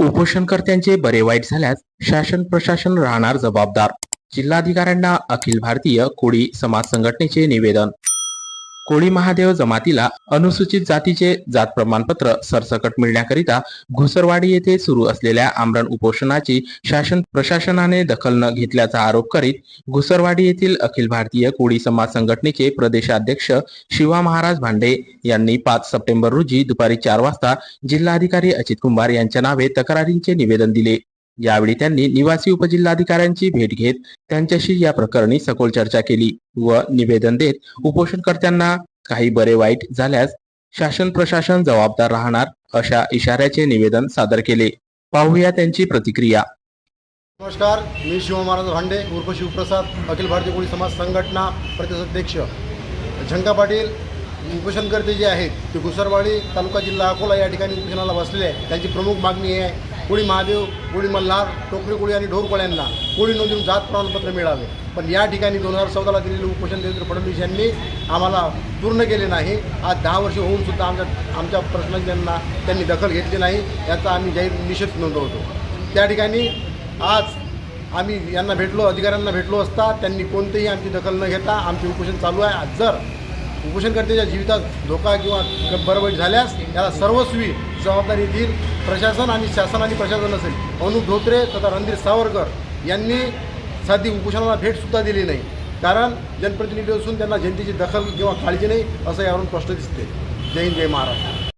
उपोषणकर्त्यांचे बरे वाईट झाल्यास शासन प्रशासन राहणार जबाबदार. जिल्हाधिकाऱ्यांना अखिल भारतीय कोळी समाज संघटनेचे निवेदन. कोळी महादेव जमातीला अनुसूचित जातीचे जात प्रमाणपत्र सरसकट मिळण्याकरिता घुसरवाडी येथे सुरू असलेल्या आमरण उपोषणाची शासन प्रशासनाने दखल न घेतल्याचा आरोप करीत घुसरवाडी येथील अखिल भारतीय कोळी समाज संघटनेचे प्रदेशाध्यक्ष शिवा महाराज भांडे यांनी पाच सप्टेंबर रोजी दुपारी चार वाजता जिल्हाधिकारी अजित कुंभार यांच्या नावे तक्रारींचे निवेदन दिले. यावेळी त्यांनी निवासी उपजिल्हाधिकाऱ्यांची भेट घेत त्यांच्याशी या प्रकरणी सखोल चर्चा केली व निवेदन देत उपोषणकर्त्यांना काही बरे वाईट झाल्यास शासन प्रशासन जबाबदार राहणार अशा इशाऱ्याचे निवेदन सादर केले. पाहूया त्यांची प्रतिक्रिया. नमस्कार मी शिवमहाराज भांडे उर्फ शिवप्रसाद अखिल भारतीय कोळी समाज संघटना प्रदेशाध्यक्ष. झंका पाटील उपोषणकर्ते जे आहेत ते घुसरवाडी तालुका जिल्हा अकोला या ठिकाणी उपोषणाला बसलेले आहे त्यांची प्रमुख मागणी आहे कोळी महादेव कोळी मल्हार टोकरी कोळी आणि ढोरकोळ्यांना कोळी नोंदवून जात प्रमाणपत्र मिळावे. पण या ठिकाणी दोन हजार चौदाला दिलेले उपोषण देवेंद्र फडणवीस यांनी आम्हाला पूर्ण केले नाही. आज दहा वर्ष होऊन सुद्धा आमच्या आमच्या प्रश्नांना त्यांनी दखल घेतली नाही. याचा आम्ही जाहीर निषेध नोंदवतो. त्या ठिकाणी आज आम्ही यांना भेटलो अधिकाऱ्यांना भेटलो असता त्यांनी कोणतेही आमची दखल न घेता आमचे उपोषण चालू आहे. जर उपोषणकर्त्याच्या जीवितात धोका किंवा बरं झाल्यास याला सर्वस्वी जबाबदारी देईल. प्रशासन आणि शासन आणि प्रशासन असेल. अनुप धोत्रे तथा रणधीर सावरकर यांनी साधी उपोषणाला भेटसुद्धा दिली नाही. कारण जनप्रतिनिधी असून त्यांना जनतेची दखल किंवा काळजी नाही असं यावरून स्पष्ट दिसते. जय हिंद जय महाराष्ट्र.